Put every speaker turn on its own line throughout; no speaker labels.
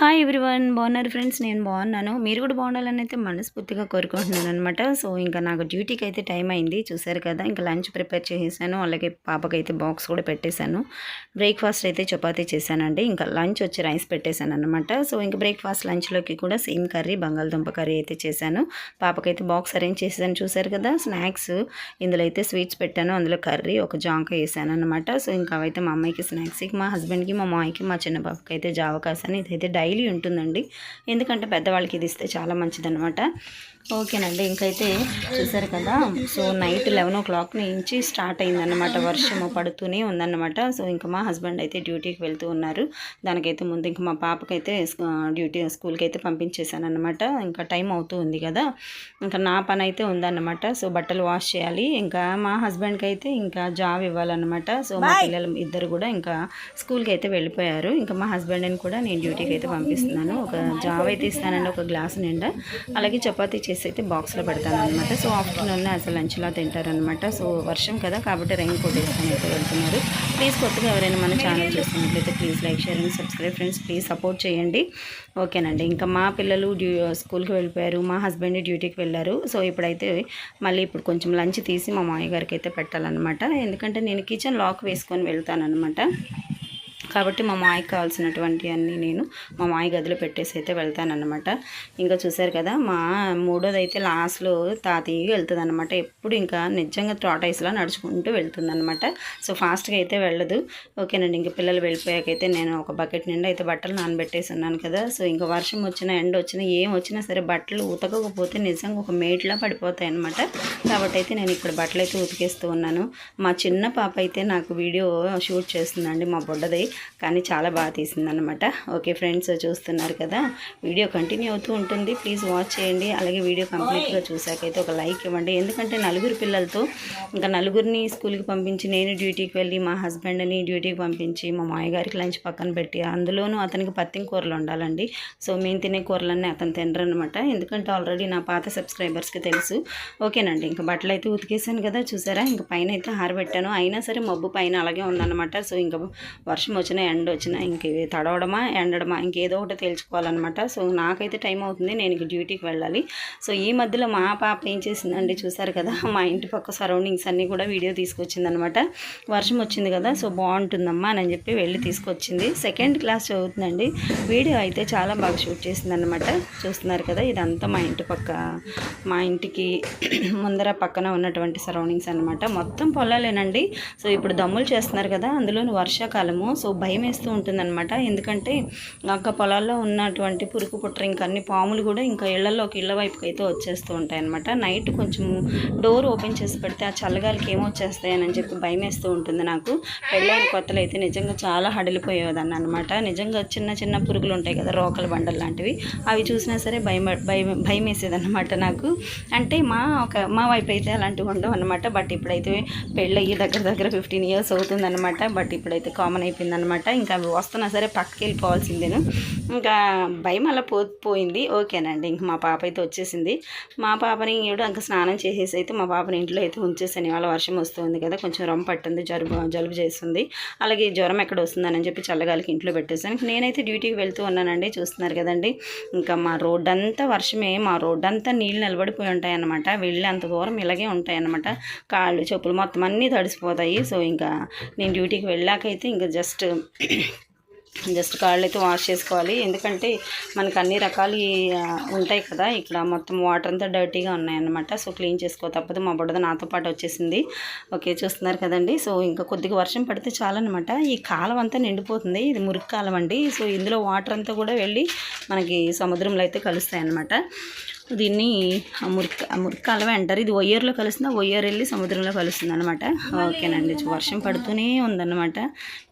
Hi everyone బాగున్నారు friends నేను బాగున్నాను. మీరు కూడా బాగుండాలని అయితే మనస్ఫూర్తిగా కోరుకుంటున్నాను అనమాట సో ఇంకా నాకు డ్యూటీకి అయితే టైం అయింది. చూసారు కదా ఇంకా లంచ్ ప్రిపేర్ చేసేసాను. అలాగే పాపకైతే బాక్స్ కూడా పెట్టేశాను. బ్రేక్ఫాస్ట్ అయితే చపాతీ చేశానండి. ఇంకా లంచ్ వచ్చి రైస్ పెట్టేశాను అనమాట సో ఇంకా బ్రేక్ఫాస్ట్ లంచ్లోకి కూడా సేమ్ కర్రీ బంగాళదుంప కర్రీ అయితే చేశాను. పాపకైతే బాక్స్ అరేంజ్ చేశాను చూసారు కదా స్నాక్స్ ఇందులో అయితే స్వీట్స్ పెట్టాను. అందులో కర్రీ ఒక జాంక వేసాను అనమాట సో ఇంకా అవైతే మా అమ్మాయికి స్నాక్స్కి మా హస్బెండ్కి మా మాయకి మా చిన్న పాపకి అయితే జావ కాసాను ఇదైతే డైలీ ఉంటుందండి. ఎందుకంటే పెద్దవాళ్ళకి ఇది ఇస్తే చాలా మంచిదన్నమాట. ఓకేనండి ఇంకైతే చూసారు కదా so night eleven o'clock నుంచి స్టార్ట్ అయిందన్నమాట. వర్షము పడుతూనే ఉందన్నమాట. సో ఇంకా మా హస్బెండ్ అయితే డ్యూటీకి వెళ్తూ ఉన్నారు. దానికైతే ముందు ఇంకా మా పాపకైతే డ్యూటీ స్కూల్కి అయితే పంపించేశాను అనమాట ఇంకా టైం అవుతూ ఉంది కదా. ఇంకా నా పని అయితే ఉందన్నమాట. సో బట్టలు వాష్ చేయాలి. ఇంకా మా హస్బెండ్కి అయితే ఇంకా జాబ్ ఇవ్వాలన్నమాట. సో మా పిల్లలు ఇద్దరు కూడా ఇంకా స్కూల్కి అయితే వెళ్ళిపోయారు. ఇంకా మా హస్బెండ్ని కూడా నేను డ్యూటీకి అయితే పంపిస్తున్నాను. ఒక జాబ్ అయితే ఇస్తానండి ఒక గ్లాస్ నిండా. అలాగే చపాతీ చేసి అయితే బాక్స్లో పెడతాను అనమాట సో ఆఫ్టర్నూన్ అసలు లంచ్లా తింటారనమాట సో వర్షం కదా కాబట్టి రెయిన్ కోట్ వేసుకొని అయితే వెళ్తున్నారు. ప్లీజ్ కొత్తగా ఎవరైనా మన ఛానల్ చూస్తున్నట్లయితే please like share and subscribe friends. Please support చేయండి. ఓకేనండి. ఇంకా మా పిల్లలు డ్యూ స్కూల్కి వెళ్ళిపోయారు. మా హస్బెండ్ డ్యూటీకి వెళ్ళారు. సో ఇప్పుడైతే మళ్ళీ ఇప్పుడు కొంచెం లంచ్ తీసి మా మామయ్య గారికి అయితే పెట్టాలన్నమాట. ఎందుకంటే నేను కిచెన్ లాక్ వేసుకొని వెళ్తానమాట కాబట్టి మా మాయకి కావాల్సినటువంటి అన్నీ నేను మా మాయ గదిలో పెట్టేసి అయితే వెళ్తానన్నమాట. ఇంకా చూసారు కదా మా మూడోది అయితే లాస్ట్లో తాతయ్య వెళ్తుంది అనమాట ఎప్పుడు ఇంకా నిజంగా టాటైస్లా నడుచుకుంటూ వెళ్తుంది అనమాట సో ఫాస్ట్గా అయితే వెళ్ళదు. ఓకేనండి ఇంకా పిల్లలు వెళ్ళిపోయాకైతే నేను ఒక బకెట్ నిండా అయితే బట్టలు నానబెట్టేసి ఉన్నాను కదా. సో ఇంకా వర్షం వచ్చినా ఎండ వచ్చినా ఏం వచ్చినా సరే బట్టలు ఉతకకపోతే నిజంగా ఒక మేట్లా పడిపోతాయి అనమాట కాబట్టి అయితే నేను ఇక్కడ బట్టలు అయితే ఉతికేస్తూ ఉన్నాను. మా చిన్న పాప అయితే నాకు వీడియో షూట్ చేస్తుందండి మా బుడ్డది. కానీ చాలా బాగా తీసిందనమాట ఓకే ఫ్రెండ్స్ చూస్తున్నారు కదా? వీడియో కంటిన్యూ అవుతూ ఉంటుంది. ప్లీజ్ వాచ్ చేయండి. అలాగే వీడియో కంప్లీట్గా చూసాకైతే ఒక లైక్ ఇవ్వండి. ఎందుకంటే నలుగురు పిల్లలతో ఇంకా నలుగురిని స్కూల్కి పంపించి నేను డ్యూటీకి వెళ్ళి మా హస్బెండ్ని డ్యూటీకి పంపించి మా మాయగారికి లంచ్ పక్కన పెట్టి అందులోనూ అతనికి పత్తిం కూరలు ఉండాలండి సో మేము తినే కూరలన్నీ అతను తినరు అనమాట ఎందుకంటే ఆల్రెడీ నా పాత సబ్స్క్రైబర్స్కి తెలుసు. ఓకేనండి ఇంకా బట్టలు అయితే ఉతికేసాను కదా చూసారా? ఇంకా పైన అయితే హారబెట్టాను. అయినా సరే మబ్బు పైన అలాగే ఉందన్నమాట. సో ఇంకా వర్షం వచ్చి వచ్చినా ఎండ వచ్చినా ఇంక తడవడమా ఎండడమా ఇంకేదో ఒకటి తేల్చుకోవాలన్నమాట. సో నాకైతే టైం అవుతుంది నేను ఇంక డ్యూటీకి వెళ్ళాలి. సో ఈ మధ్యలో మా పాప ఏం చేసిందండి చూసారు కదా మా ఇంటి పక్క సరౌండింగ్స్ అన్నీ కూడా వీడియో తీసుకొచ్చిందనమాట వర్షం వచ్చింది కదా సో బాగుంటుందమ్మా అని చెప్పి వెళ్ళి తీసుకొచ్చింది. Second class చదువుతుందండి. వీడియో అయితే చాలా బాగా షూట్ చేసిందనమాట చూస్తున్నారు కదా ఇదంతా మా ఇంటి పక్క మా ఇంటికి ముందర పక్కన ఉన్నటువంటి సరౌండింగ్స్ అనమాట మొత్తం పొలాలేనండి. సో ఇప్పుడు దమ్ములు చేస్తున్నారు కదా అందులోని వర్షాకాలము. సో భయం వేస్తూ ఉంటుందన్నమాట. ఎందుకంటే అక్క పొలాల్లో ఉన్నటువంటి పురుగు పుట్ర ఇంకా అన్ని పాములు కూడా ఇంకా ఇళ్ళలోకి ఇళ్ళ వైపుకి అయితే వచ్చేస్తూ ఉంటాయి అనమాట నైట్ కొంచెం డోర్ ఓపెన్ చేసి పెడితే ఆ చల్లగాలికి ఏమొచ్చేస్తాయని చెప్పి భయం వేస్తూ ఉంటుంది నాకు. పెళ్ళైన కొత్తలు అయితే నిజంగా చాలా హడలిపోయేదాన్ని అనమాట నిజంగా చిన్న చిన్న పురుగులు ఉంటాయి కదా రోకల బండలు లాంటివి. అవి చూసినా సరే భయం భయం భయం వేసేదన్నమాట నాకు. అంటే మా ఒక మా వైపు అయితే అలాంటివి ఉండవు అనమాట బట్ ఇప్పుడైతే పెళ్ళయ్యి దగ్గర దగ్గర ఫిఫ్టీన్ ఇయర్స్ అవుతుందన్నమాట. బట్ ఇప్పుడైతే కామన్ అనమాట ఇంకా వస్తున్నా సరే పక్కకి వెళ్ళిపోవాల్సిందేను ఇంకా భయం అలా పో పోయింది. ఓకేనండి. ఇంక మా పాప అయితే వచ్చేసింది. మా పాపని కూడా ఇంకా స్నానం చేసేసి అయితే మా పాపని ఇంట్లో అయితే ఉంచేసాను ఇవాళ వర్షం వస్తుంది కదా కొంచెం రొమ్మ పట్టింది జలుబు జలుబు చేస్తుంది. అలాగే జ్వరం ఎక్కడ వస్తుందని చెప్పి చల్లగాలికి ఇంట్లో పెట్టేసాను నేనైతే డ్యూటీకి వెళ్తూ ఉన్నానండి. చూస్తున్నారు కదండి. ఇంకా మా రోడ్ అంతా వర్షమే. మా రోడ్ అంతా నీళ్ళు నిలబడిపోయి ఉంటాయన్నమాట వెళ్ళి అంత దూరం ఇలాగే ఉంటాయన్నమాట కాళ్ళు చెప్పులు మొత్తం అన్నీ తడిసిపోతాయి. సో ఇంకా నేను డ్యూటీకి వెళ్ళాకైతే ఇంకా జస్ట్ జస్ట్ కాళ్ళు అయితే వాష్ చేసుకోవాలి. ఎందుకంటే మనకు అన్ని రకాలు ఉంటాయి కదా. ఇక్కడ మొత్తం వాటర్ అంతా డర్టీగా ఉన్నాయన్నమాట. సో క్లీన్ చేసుకో తప్పదు. మా బుడద నాతో పాటు వచ్చేసింది. ఓకే చూస్తున్నారు కదండి. సో ఇంకా కొద్దిగా వర్షం పడితే చాలన్నమాట. ఈ కాలం అంతా నిండిపోతుంది. ఇది మురికి కాలం అండి. సో ఇందులో వాటర్ అంతా కూడా వెళ్ళి మనకి సముద్రంలో అయితే కలుస్తాయి అన్నమాట దీన్ని మురిక మురికాలవే అంటారు. ఇది ఒయ్యర్లో కలుస్తుంది ఒయ్యర్ వెళ్ళి సముద్రంలో కలుస్తుంది అనమాట ఓకేనండి. వర్షం పడుతూనే ఉందన్నమాట.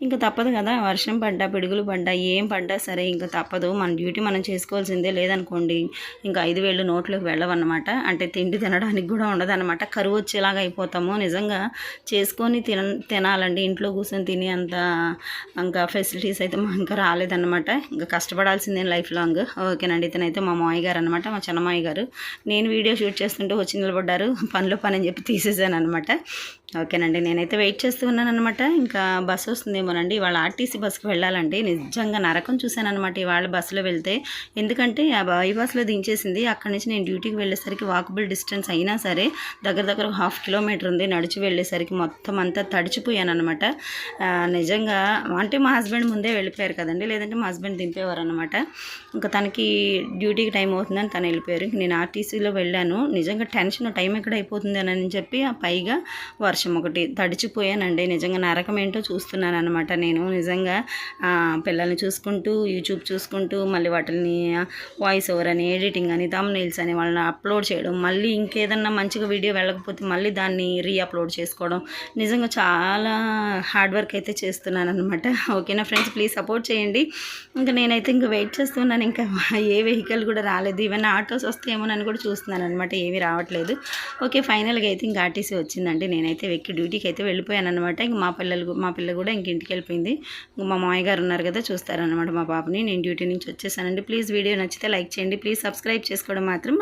ఇంకా తప్పదు కదా వర్షం పడ్డా పిడుగులు పడ్డా ఏం పడ్డా సరే ఇంకా తప్పదు. మన డ్యూటీ మనం చేసుకోవాల్సిందే లేదనుకోండి ఇంకా ఐదు వేలు నోట్లోకి వెళ్ళవన్నమాట. అంటే తిండి తినడానికి కూడా ఉండదన్నమాట. కరువు వచ్చేలాగా అయిపోతాము. నిజంగా చేసుకొని తిన తినాలండి. ఇంట్లో కూర్చొని తినే అంత ఇంకా ఫెసిలిటీస్ అయితే ఇంకా రాలేదన్నమాట. ఇంకా కష్టపడాల్సిందే లైఫ్ లాంగ్. ఓకేనండి. ఇతనైతే మా మామయ్య గారు అనమాట మా చిన్నమాయ గారు. నేను వీడియో షూట్ చేస్తుంటే వచ్చి నిలబడ్డారు. పనిలో పని అని చెప్పి తీసేసాను అనమాట ఓకేనండి నేనైతే వెయిట్ చేస్తూ ఉన్నాను అనమాట ఇంకా బస్సు వస్తుందేమోనండి. ఇవాళ ఆర్టీసీ బస్సుకి వెళ్ళాలంటే నిజంగా నరకం చూశానమాట అనమాట ఇవాళ బస్సులో వెళ్తే. ఎందుకంటే ఆ బస్సులో దించేసింది. అక్కడి నుంచి నేను డ్యూటీకి వెళ్ళేసరికి వాకబుల్ డిస్టెన్స్ అయినా సరే దగ్గర దగ్గర ఒక హాఫ్ కిలోమీటర్ ఉంది. నడిచి వెళ్ళేసరికి మొత్తం అంతా తడిచిపోయాను అనమాట నిజంగా అంటే మా హస్బెండ్ ముందే వెళ్ళిపోయారు కదండి. లేదంటే మా హస్బెండ్ దింపేవారు అనమాట ఇంకా తనకి డ్యూటీకి టైం అవుతుందని తను వెళ్ళిపోయారు. ఇంక నేను ఆర్టీసీలో వెళ్ళాను. నిజంగా టెన్షన్ టైం ఎక్కడ అయిపోతుంది అని చెప్పి ఆ పైగా వర్షం ఒకటి తడిచిపోయానండి. నిజంగా నరకం ఏంటో చూస్తున్నాను అనమాట నేను. నిజంగా పిల్లల్ని చూసుకుంటూ యూట్యూబ్ చూసుకుంటూ మళ్ళీ వాటిని వాయిస్ ఓవర్ అని ఎడిటింగ్ అని తమ్ నీల్స్ అని వాళ్ళని అప్లోడ్ చేయడం మళ్ళీ ఇంకేదన్నా మంచిగా వీడియో వెళ్ళకపోతే మళ్ళీ దాన్ని రీఅప్లోడ్ చేసుకోవడం నిజంగా చాలా హార్డ్ వర్క్ అయితే చేస్తున్నాను అనమాట ఓకేనా ఫ్రెండ్స్ ప్లీజ్ సపోర్ట్ చేయండి. ఇంకా నేనైతే ఇంకా వెయిట్ చేస్తున్నాను. ఇంకా ఏ వెహికల్ కూడా రాలేదు. ఈవెన్ ఆటోస్ వస్తాయేమోనని కూడా చూస్తున్నాను అనమాట ఏమీ రావట్లేదు. ఓకే ఫైనల్గా అయితే ఇంకా ఆర్టీసీ వచ్చిందండి. నేనైతే వెక్కి డ్యూటీకి అయితే వెళ్ళిపోయాను అనమాట ఇంక మా పిల్లలు మా పిల్ల కూడా ఇంక ఇంటికి వెళ్ళిపోయింది. ఇంక మా మామయ్య గారు ఉన్నారు కదా చూస్తారనమాట మా పాపని. నేను డ్యూటీ నుంచి వచ్చేసానండి. ప్లీజ్ వీడియో నచ్చితే లైక్ చేయండి. ప్లీజ్ సబ్స్క్రైబ్ చేసుకోవడం మాత్రం